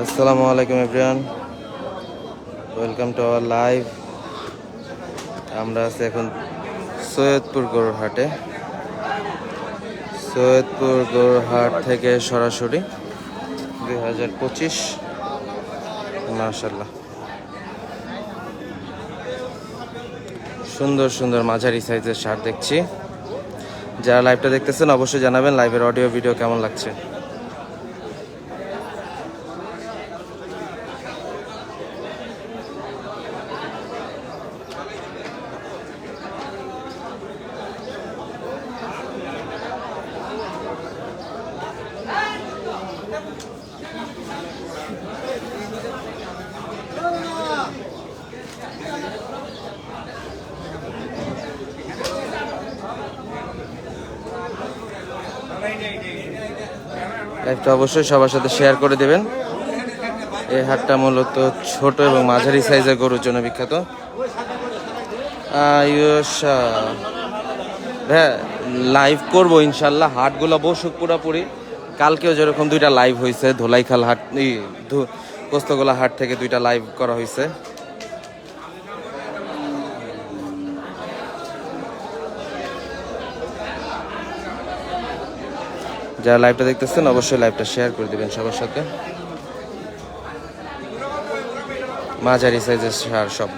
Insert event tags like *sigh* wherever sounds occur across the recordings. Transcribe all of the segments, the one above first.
আসসালামু আলাইকুম, everyone. Welcome to our live আমরা আছি এখন সৈয়দপুর গরুর হাটে সৈয়দপুর গরুর হাট থেকে সরাসরি দুই হাজার পঁচিশ। মাশাল্লাহ সুন্দর সুন্দর, মাঝারি সাইজের শার্ট দেখছি। যারা লাইভটা দেখতেছেন, অবশ্যই জানাবেন লাইভের অডিও ভিডিও কেমন লাগছে। লাইভটা অবশ্যই সবার সাথে শেয়ার করে দেবেন। এই হাটটা মূলত ছোট এবং মাঝারি সাইজের গরুর জন্য বিখ্যাত। হ্যাঁ লাইভ করব ইনশাল্লাহ, হাটগুলো বসুক পুরোপুরি। কালকেও যেরকম দুইটা লাইভ হয়েছে ধোলাইখাল হাট পোস্তগোলা হাট থেকে দুইটা লাইভ করা হয়েছে যারা লাইভটা দেখতেছেন, অবশ্যই লাইভটা শেয়ার করে দিবেন সবার সাথে। মাঝারি সাইজের সার সব।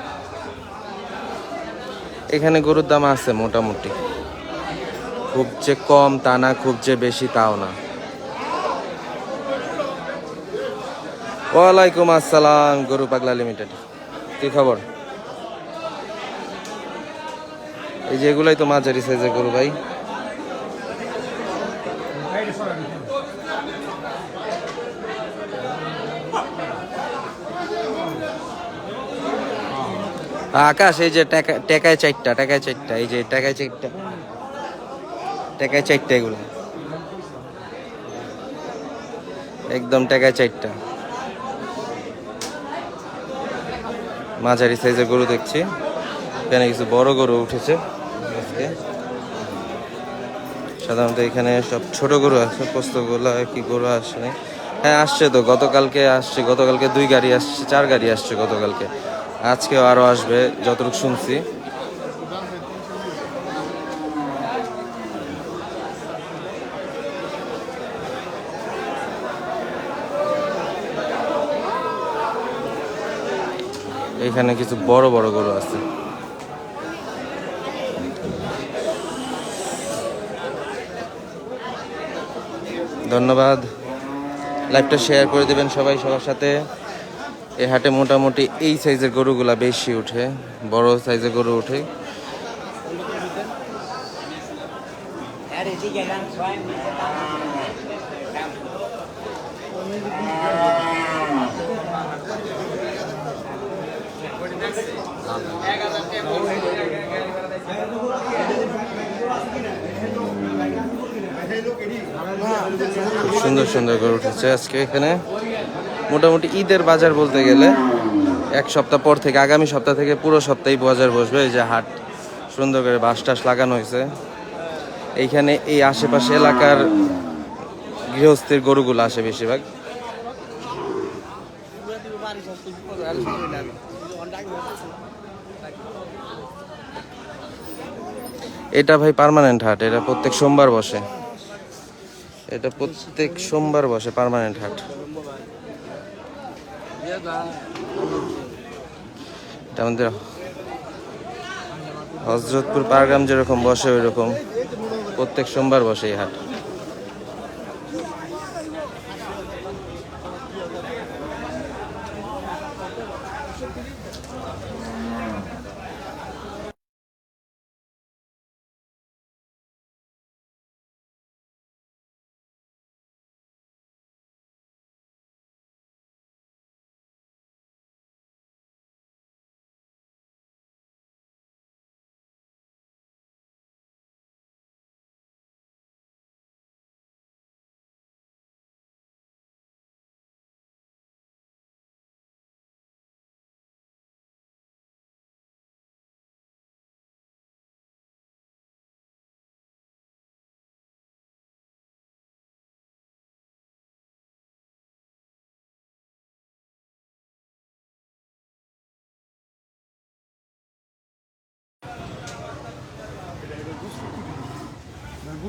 এখানে গরুর দাম আছে মোটামুটি। খুব যে কম তা না, খুব যে বেশি তাও না। ওয়ালাইকুম আসসালাম, গরু পাগলা লিমিটেড কি খবর? এই যে এগুলাই তো মাঝারি সাইজের গরু ভাই। আকাশ, এই যে টাকা- টাকায় চারটা টাকায় চারটা, এই যে টাকায় চারটা। টাকায় চারটা এগুলো। একদম টাকায় চারটা। মাঝারি সাইজের গরু দেখছি। এখানে কিছু বড় গরু উঠেছে সাধারণত এখানে সব ছোট গরু আছে, পোস্তগুলো কি গরু আসে হ্যাঁ আসছে তো, গতকালকে আসছে, গতকালকে দুই গাড়ি আসছে, চার গাড়ি আসছে গতকালকে। আজকেও আরও আসবে, যতটুকু শুনছি। এখানে কিছু বড় বড় গরু আছে। ধন্যবাদ। লাইভটা শেয়ার করে দেবেন সবাই সবার সাথে। এই হাটে মোটামুটি এই সাইজের গরুগুলা বেশি উঠে, বড় সাইজের গরু উঠে। খুব সুন্দর সুন্দর গরু উঠেছে আজকে এখানে। মোটামুটি ঈদের বাজার বলতে গেলে এক সপ্তাহ পর থেকে, আগামী সপ্তাহ থেকে পুরো সপ্তাহে বাজার বসবে। এই যে হাট, সুন্দর করে বাস টাস লাগানো হয়েছে। এইখানে এই আশেপাশে এলাকার গৃহস্থের গরুগুলো আসে বেশিরভাগ। এটা ভাই পার্মানেন্ট হাট, এটা প্রত্যেক সোমবার বসে। এটা প্রত্যেক সোমবার বসে পার্মানেন্ট হাট। হজরতপুর পারগ্রাম যেরকম বসে ওইরকম। প্রত্যেক সোমবার বসে এই হাট।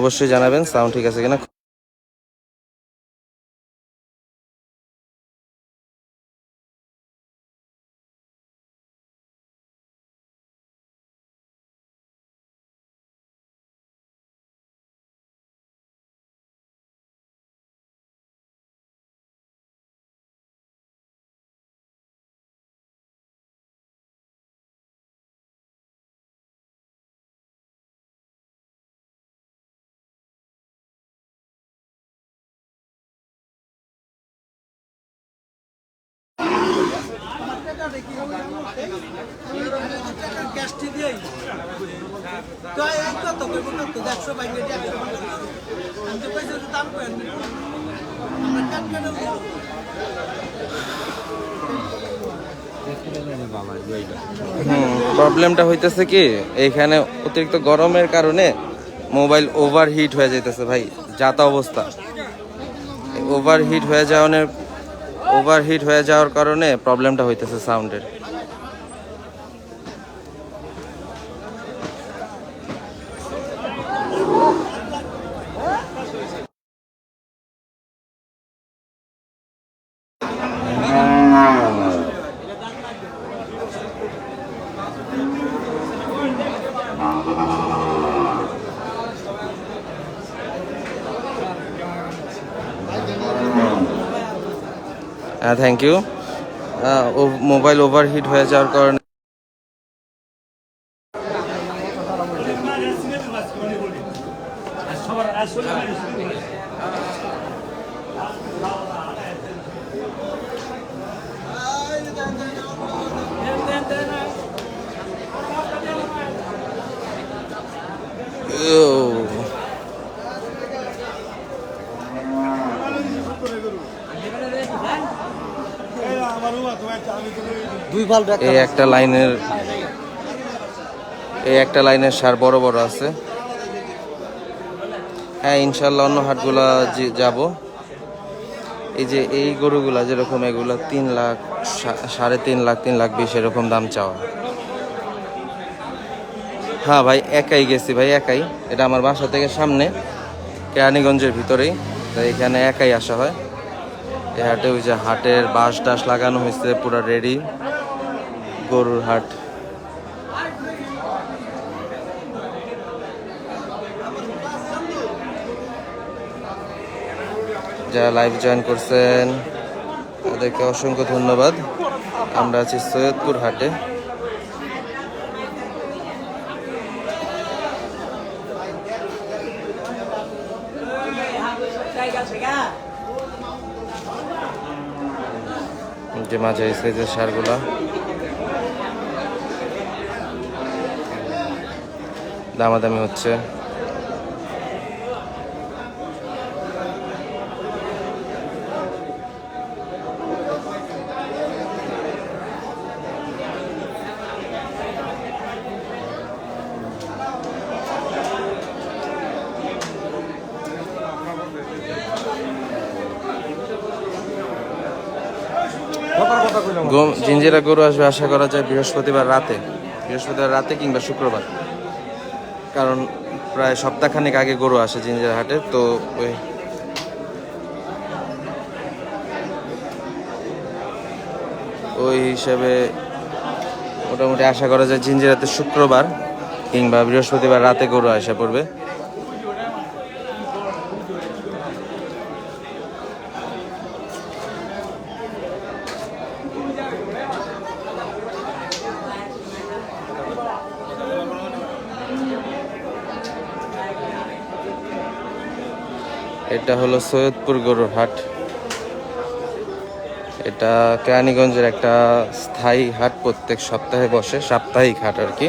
অবশ্যই জানাবেন সাউন্ড ঠিক আছে কিনা? প্রবলেমটা হইতেছে কি, এইখানে অতিরিক্ত গরমের কারণে মোবাইল ওভার হিট হয়ে যাইতেছে ভাই, যাতা অবস্থা। ওভার হিট হয়ে যাওয়ার ওভার হিট হয়ে যাওয়ার কারণে প্রবলেমটা হইতেছে সাউন্ডের থ্যাংক ইউ। মোবাইল ওভারহিট হয়ে যাওয়ার কারণে Ew. আমার হুয়া তোমার চাবি তো দুই ভালো এই একটা লাইনের এই একটা লাইনের সার বড় বড় আছে। হ্যাঁ ইনশাল্লাহ অন্য হাটগুলা যাব। এই যে এই গরুগুলা যেরকম এগুলা তিন লাখ সাড়ে তিন লাখ তিন লাখ বিশ এরকম দাম চাওয়া। হ্যাঁ ভাই একাই গেছি ভাই একাই। এটা আমার বাসা থেকে সামনে কেরানীগঞ্জের ভিতরেই। তো এখানে একাই আসা হয়। এই হাটে ওই যে হাটের বাঁশ টাস লাগানো হয়েছে পুরো রেডি গরুর হাট যারা লাইভ জয়েন করছেন, তাদেরকে অসংখ্য ধন্যবাদ। আমরা আছি সৈয়দপুর হাটে যে মাঝারি সাইজের সারগুলা। দামাদামি হচ্ছে। জিঞ্জিরা গরু আসবে আশা করা যায় বৃহস্পতিবার রাতে। বৃহস্পতিবার রাতে কিংবা শুক্রবার। কারণ প্রায় সপ্তাহখানেক আগে গরু আসে জিঞ্জার হাটে, তো ওই ওই হিসাবে মোটামুটি আশা করা যায় জিঞ্জিরাতে শুক্রবার কিংবা বৃহস্পতিবার রাতে গরু আসা পড়বে। এটা হলো সৈয়দপুর গরুর হাট। এটা কেরানীগঞ্জের একটা স্থায়ী হাট প্রত্যেক সপ্তাহে বসে সাপ্তাহিক হাট আর কি।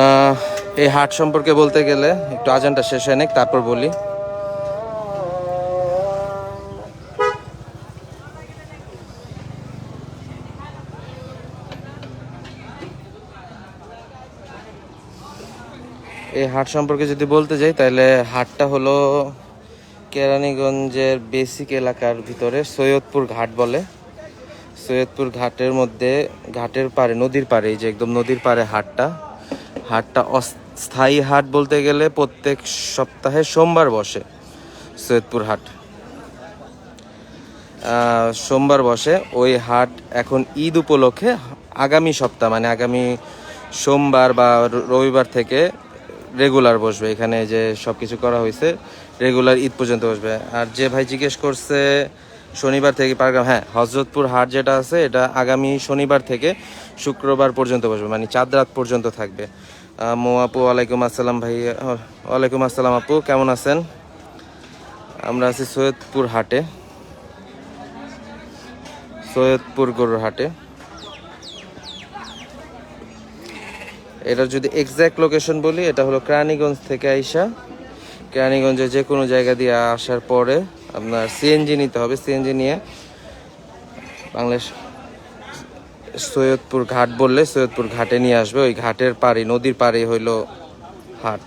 আহ, এই হাট সম্পর্কে বলতে গেলে একটু আজানটা শেষ হয় নাক, তারপর বলি। এই হাট সম্পর্কে যদি বলতে যাই, তাহলে হাটটা হলো কেরানীগঞ্জের বেসিক এলাকার ভিতরে সৈয়দপুর ঘাট বলে। সৈয়দপুর ঘাটের মধ্যে, ঘাটের পারে নদীর পারে এই যে একদম নদীর পারে হাটটা হাটটা অস্থায়ী হাট বলতে গেলে প্রত্যেক সপ্তাহে সোমবার বসে সৈয়দপুর হাট। সোমবার বসে। ওই হাট এখন ঈদ উপলক্ষে আগামী সপ্তাহ মানে আগামী সোমবার বা রবিবার থেকে রেগুলার বসবে। এখানে যে সব কিছু করা হয়েছে, রেগুলার ঈদ পর্যন্ত বসবে। আর যে ভাই জিজ্ঞেস করছে শনিবার থেকে পারগাম হ্যাঁ হজরতপুর হাট যেটা আছে, এটা আগামী শনিবার থেকে শুক্রবার পর্যন্ত বসবে মানে চাঁদ রাত পর্যন্ত থাকবে। মো আপু, ওয়ালাইকুম আসসালাম ভাই ওয়ালাইকুম আসসালাম আপু, কেমন আছেন? আমরা আছি সৈয়দপুর হাটে, সৈয়দপুর গরুর হাটে। এটার যদি এক্স্যাক্ট লোকেশন বলি, এটা হলো কেরানীগঞ্জ থেকে আইসা কেরানীগঞ্জে যে কোনো জায়গা দিয়ে আসার পরে আপনার সিএনজি নিতে হবে সিএনজি নিয়ে বাংলাদেশ সৈয়দপুর ঘাট বললে সৈয়দপুর ঘাটে নিয়ে আসবে। ওই ঘাটের পাড়ি, নদীর পাড়ি হইল হাট।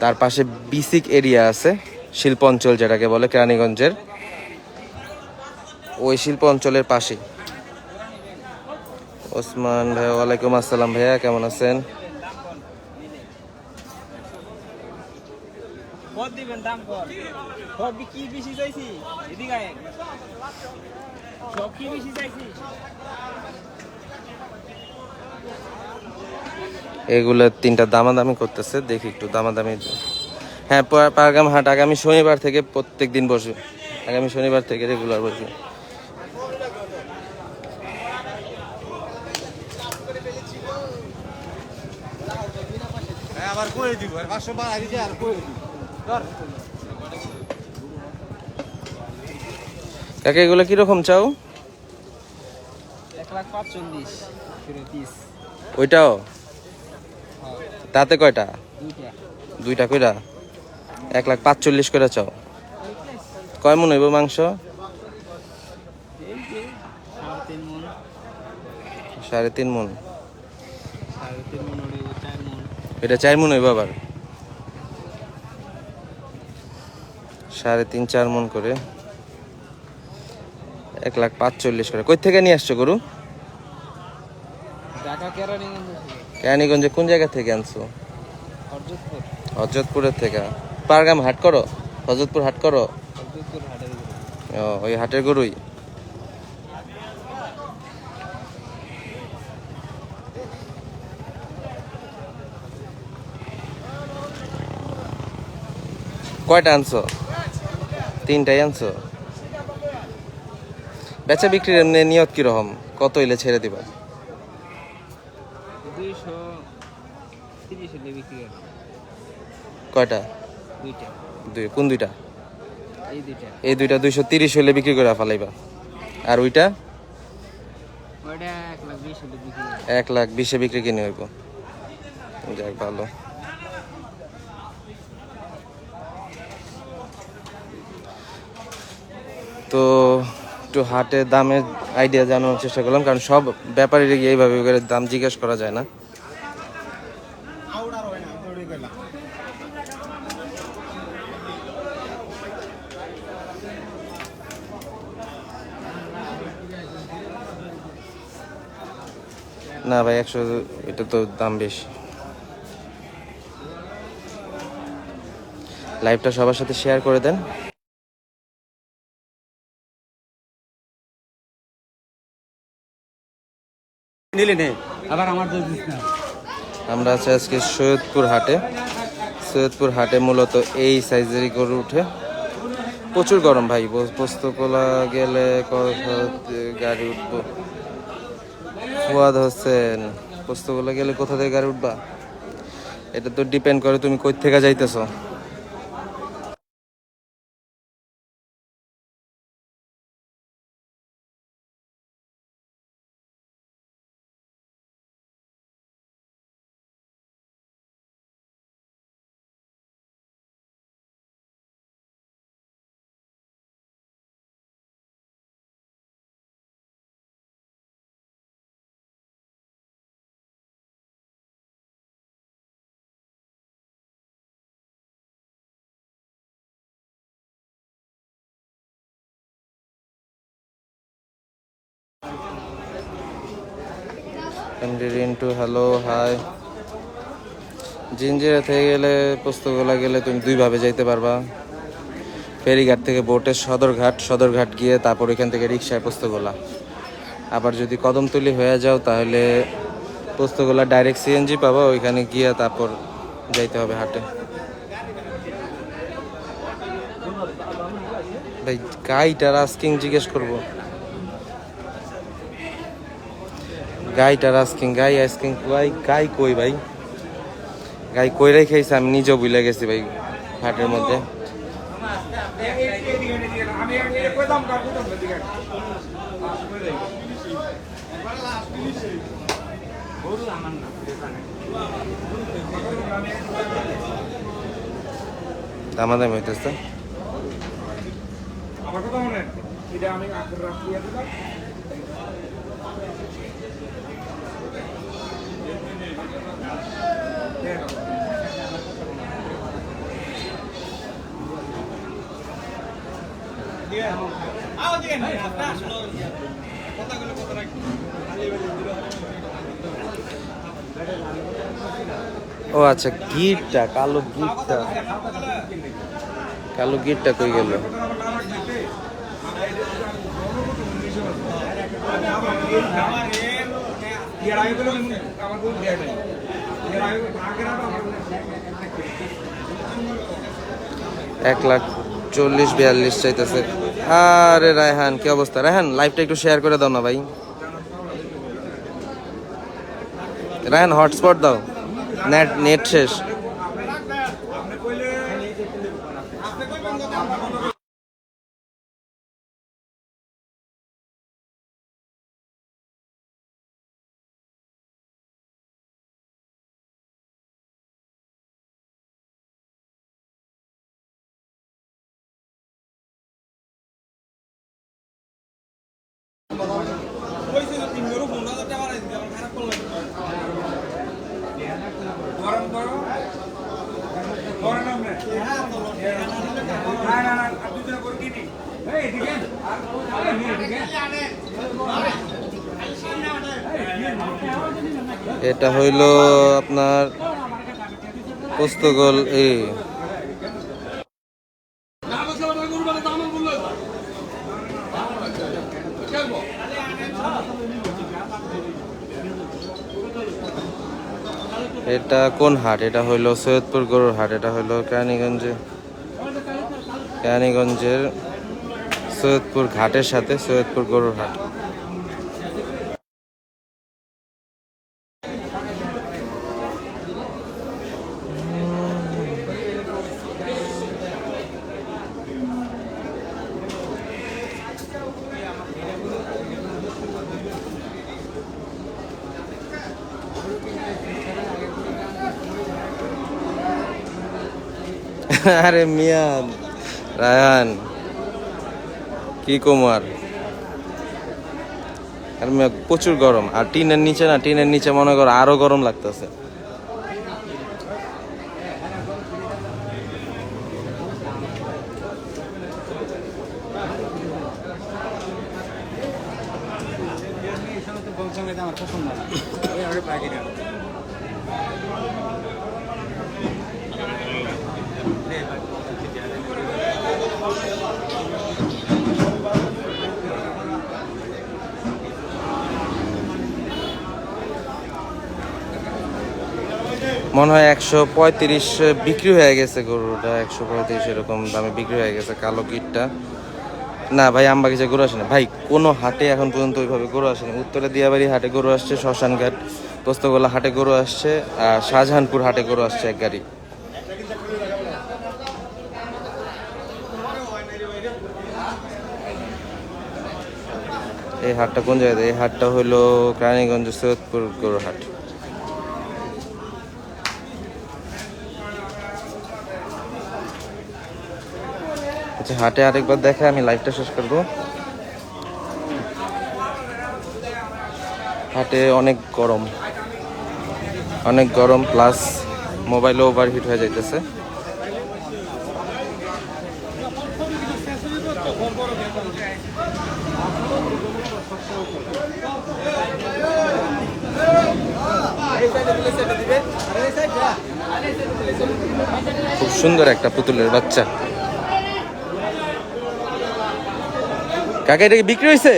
তার পাশে বিসিক এরিয়া আছে, শিল্প অঞ্চল যেটাকে বলে কেরানীগঞ্জের। ওই শিল্প অঞ্চলের পাশে ওসমান ভাইয়া ওয়ালাইকুম আসসালাম ভাইয়া, কেমন আছেন? কত দিবেন দাম কর? সব কি বেশি চাইছি? এদিকে সব কি বেশি চাইছি? এগুলো তিনটা দামাদামি করতেছে দেখি একটু দামাদামি। হ্যাঁ পারগাম হাট আগামী শনিবার থেকে প্রত্যেক দিন বসবে। আগামী শনিবার থেকে রেগুলার বসবে। আবার করে দিব আর পাঁচশো বার আর করে দিব। কাকে এগুলো কীরকম চাও? এক লাখ পাঁচচল্লিশ ওইটাও? তাতে কয়টা? দুইটা। কইরা? এক লাখ পাঁচচল্লিশ করে চাও। কয় মন হইব মাংস? সাড়ে তিন মন। এটা চার মন হইব আবার? সাড়ে তিন চার মন করে। এক লাখ পাঁচচল্লিশ করে। কই থেকে নিয়ে আসছো গরু? কেরানীগঞ্জে কোন জায়গা থেকে আনছো? হজরতপুরের থেকে। পারগাম হাট করো? হজরতপুর হাট করো। ও ওই হাটের গরুই? কয়টা আনছো? তিনটাই আনছো? বেচা বিক্রির এমনি নিয়ত কীরকম? কত হইলে ছেড়ে দিবা? হলে কয়টা? দুই কোন দুইটা? এই দুইটা। দুইশো তিরিশ হইলে বিক্রি করে ফালাইবা। আর ওইটা? ওইটা এক লাখ বিশ হলে বিক্রি হবে এক লাখ বিশে বিক্রি কিনে হইব। যাক ভালো। তো একটু হাটের দামের আইডিয়া জানানোর চেষ্টা করলাম, কারণ সব ব্যাপারীরা গিয়ে এইভাবে করে দাম জিজ্ঞেস করা যায় না। না ভাই, একশো, এটা তো দাম বেশি। লাইভটা সবার সাথে শেয়ার করে দেন। আমার আছি আজকে সৈয়দপুর হাটে। সৈয়দপুর হাটে মূলত এই সাইজেরই গরু উঠে। প্রচুর গরম ভাই পোস্তকোলা গেলে গাড়ি উঠবো। ফুয়াদ হোসেন পোস্তকোলা গেলে কোথা থেকে গাড়ি উঠবা? এটা তো ডিপেন্ড করে তুমি কই থেকে যাইতেছো। রিন্টু হ্যালো হাই জিঞ্জিরা থেকে গেলে, পোস্তগোলা গেলে তুমি দুইভাবে যাইতে পারবা। ফেরিঘাট থেকে বোটের সদরঘাট সদরঘাট গিয়ে তারপর এখান থেকে রিক্সায় পোস্তগোলা। আবার যদি কদমতলি হয়ে যাও, তাহলে পোস্তগোলা ডাইরেক্ট সিএনজি পাবা, ওইখানে গিয়ে তারপর যাইতে হবে হাটে। ভাই গাইটার আস্কিং জিজ্ঞেস করব। গাইটার আস্কিং, গাই আস্কিং গাই গাই কই ভাই? গাই কই রেখেছে আমি নিজেও ভুলে গেছি ভাই, হাটের মধ্যে। দামাদামি হইতেছে। আমার কথা মনে এটা আমি আগের ও আচ্ছা গিটটা কালো গিটটা কালো গিটটা কই গেল? এক লাখ চল্লিশ বিয়াল্লিশ চাইতেছে। আরে রায়হান, কি অবস্থা? রায়হান লাইভটা একটু শেয়ার করে দাও না ভাই। রায়হান হটস্পট দাও। নেট নেট শেষ গরম করো গরম নামে না না না আপনি তো করে কিনি এই এদিকে আর আরে নিয়ে এদিকে এটা হইল আপনার পোস্তগোল এই এটা কোন হাট? এটা হইল সৈয়দপুর গরুর হাট, এটা হইল কেরানীগঞ্জে। কেরানীগঞ্জের সৈয়দপুর ঘাটের সাথে সৈয়দপুর গরুর হাট। আরে মিয়া রায়ান, কি কুমার? আর প্রচুর গরম। আর টিনের নিচে না, টিনের নিচে মনে করো আরও গরম লাগতেছে। মনে হয় একশো পঁয়ত্রিশ বিক্রি হয়ে গেছে গরুটা, একশো পঁয়ত্রিশ এরকম দামে বিক্রি হয়ে গেছে কালো কিটটা। না ভাই আমবাগিচা গরু আসেনি। ভাই, কোনো হাটে এখন পর্যন্ত ওইভাবে গরু আসেনি। উত্তরে দিয়াবাড়ি হাটে গরু আসছে, শ্মশানঘাট, পোস্তগোলা হাটে গরু আসছে, আর শাহজাহানপুর হাটে গরু আসছে এক গাড়ি। এই হাটটা কোন জায়গায় এই হাটটা হলো কেরানীগঞ্জ সৈয়দপুর গরুর হাট। আচ্ছা হাটে আরেকবার দেখে আমি লাইভটা শেষ করব হাটে অনেক গরম। অনেক গরম প্লাস মোবাইলও ওভারহিট হয়ে যাইতেছে। খুব সুন্দর একটা পুতুলের বাচ্চা। কাকা এটা কি বিক্রি হয়েছে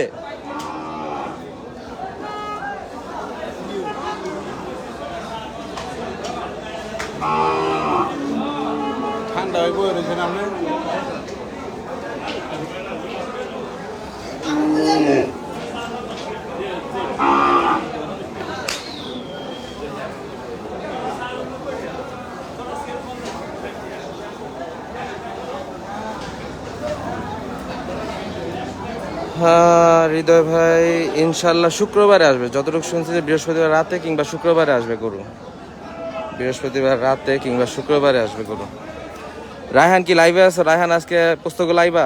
ঠান্ডা হয়ে বয়ে রয়েছেন আপনি হৃদয় ভাই ইনশাল্লাহ শুক্রবারে আসবে। যতটুকু শুনছি যে বৃহস্পতিবার রাতে কিংবা শুক্রবারে আসবে গরু। বৃহস্পতিবার রাতে কিংবা শুক্রবারে আসবে গরু। রায়হান কি লাইভে আছে? রায়হান আজকে পুস্তক লাইবা?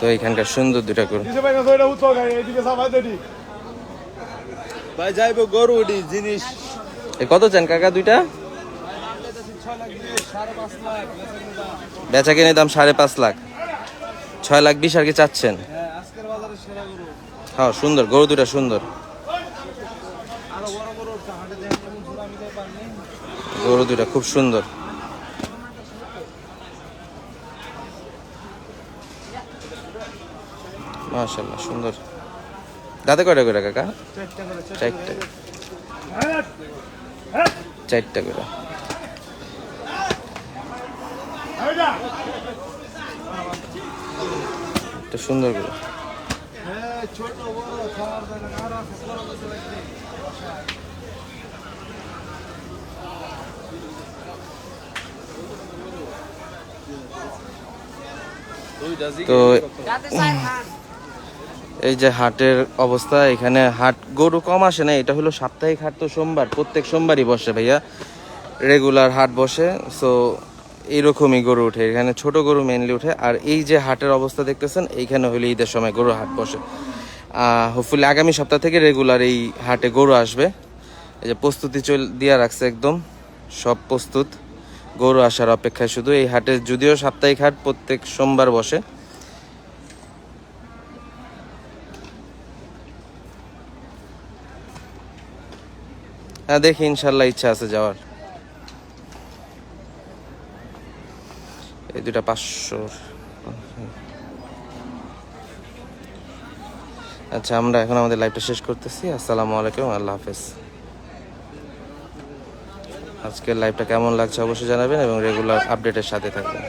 তো এখানকার সুন্দর দুটা গরু। ভাই যাইবো গরু উঠি জিনিস। এ কত চান কাকা দুইটা? বেচা কিনে দাম সাড়ে পাঁচ লাখ। ছয় লাখ বিশ আর কি চাচ্ছেন আজকের বাজারে সেরা গরু হ্যাঁ সুন্দর, গরু দুটা সুন্দর। গরু দুটা খুব সুন্দর। মাশাল্লাহ সুন্দর। দাঁতে কয়টা করে কাকা? চারটা। চারটা করে। সুন্দর করে তো *coughs* এই যে হাটের অবস্থা, এখানে হাট গরু কম আসে না, এটা হলো সাপ্তাহিক হাট তো সোমবার, প্রত্যেক সোমবারই বসে ভাইয়া। রেগুলার হাট বসে সো এইরকমই গরু উঠে। এখানে ছোট গরু মেনলি উঠে। আর এই যে হাটের অবস্থা দেখতেছেন, এইখানে হলো ঈদের সময় গরু হাট বসে। হোপফুলি আগামী সপ্তাহ থেকে রেগুলার এই হাটে গরু আসবে। এই যে প্রস্তুতি চল দিয়া রাখছে একদম, সব প্রস্তুত। গরু আসার অপেক্ষায় শুধু এই হাটে, যদিও সাপ্তাহিক হাট প্রত্যেক সোমবার বসে। হ্যাঁ দেখি, ইনশাল্লাহ ইচ্ছা আছে যাওয়ার। এই দুটা পাঁচশো আচ্ছা আমরা এখন আমাদের লাইভটা শেষ করতেছি। আসসালামু আলাইকুম, আল্লাহ হাফেজ। আজকের লাইভটা কেমন লাগছে অবশ্যই জানাবেন এবং রেগুলার আপডেটের সাথে থাকবেন।